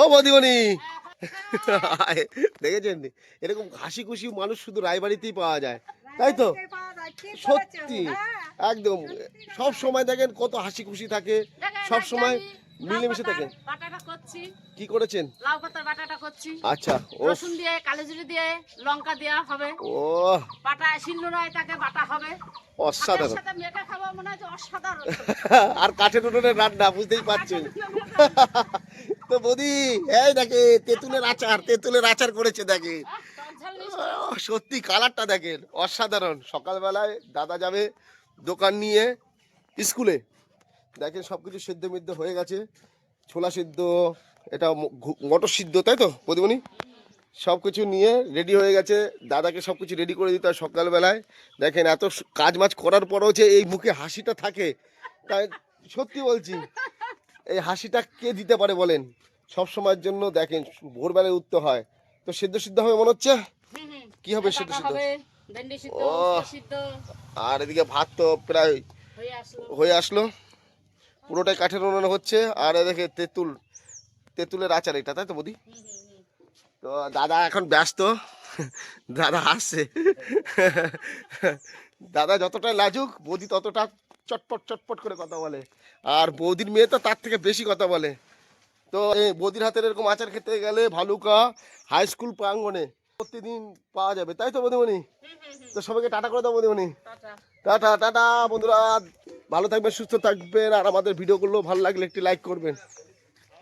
ও বদিমণি। দেখেছেন এরকম হাসি খুশি মানুষ শুধু রায়বাড়িতেই পাওয়া যায়। তাই তো? সত্যি। একদম। সব সময় দেখেন কত হাসি খুশি থাকে। সব সময় মিলেমিশে থাকে করছি। কি করেছেন? লাউ পাতার বাটাটা করছি। আচ্ছা রসুন দিয়ে কালিজিরি দিয়ে লঙ্কা দেওয়া হবে। ও বাটা শিল্ল নয় তাকে বাটা হবে। হয় অসাধারণ। আর কাঠের উঠোনের রান্না বুঝতেই পারছেন। তো বৌদি, এই দেখে, তেঁতুলের আচার তেঁতুলের আচার করেছে দেখে। সত্যি কালারটা দেখেন, অসাধারণ। সকালবেলায় দাদা যাবে দোকান নিয়ে স্কুলে। দেখেন সব কিছু সিদ্ধ মিদ্ধ হয়ে গেছে। ছোলা সিদ্ধ, এটা মটর সিদ্ধ, তাই তো প্রদীপনি সব কিছু নিয়ে রেডি হয়ে গেছে। দাদাকে সব কিছু রেডি করে দিতে হয় সকালবেলায়। দেখেন এত কাজ মাজ করার পরেও যে এই মুখে হাসিটা থাকে, তাই সত্যি বলছি। এই হাসিটা কে দিতে পারে বলেন? সব সময়ের জন্য দেখেন ভোরবেলায় উঠতে হয়। তো সিদ্ধ সিদ্ধ হবে মনে হচ্ছে। কি হবে ডাটা সিদ্ধ সিদ্ধ? ও। আর এদিকে ভাত তো প্রায় হয়ে আসলো। পুরোটাই কাঠের উনুনে হচ্ছে। আর এদিকে তেঁতুল তেঁতুলের আচার এটা তাই তো বৌদি। তো দাদা এখন ব্যস্ত। দাদা আসছে। দাদা যতটা লাজুক বৌদি ততটা চটপট চটপট করে কথা বলে। আর বৌদির মেয়ে তো তার থেকে বেশি কথা বলে। তো এই বৌদির হাতের এরকম আচার খেতে গেলে ভালুকা হাই স্কুল প্রাঙ্গনে প্রতিদিন পাওয়া যাবে। তাই তো বৌদিমণি? হুম। তো সবাইকে টাটা করে দাও বৌদিমণি। টাটা। টাটা টাটা বন্ধুরা। ভালো থাকবেন সুস্থ থাকবেন। আর আমাদের ভিডিওগুলো ভালো লাগলে একটি লাইক করবেন।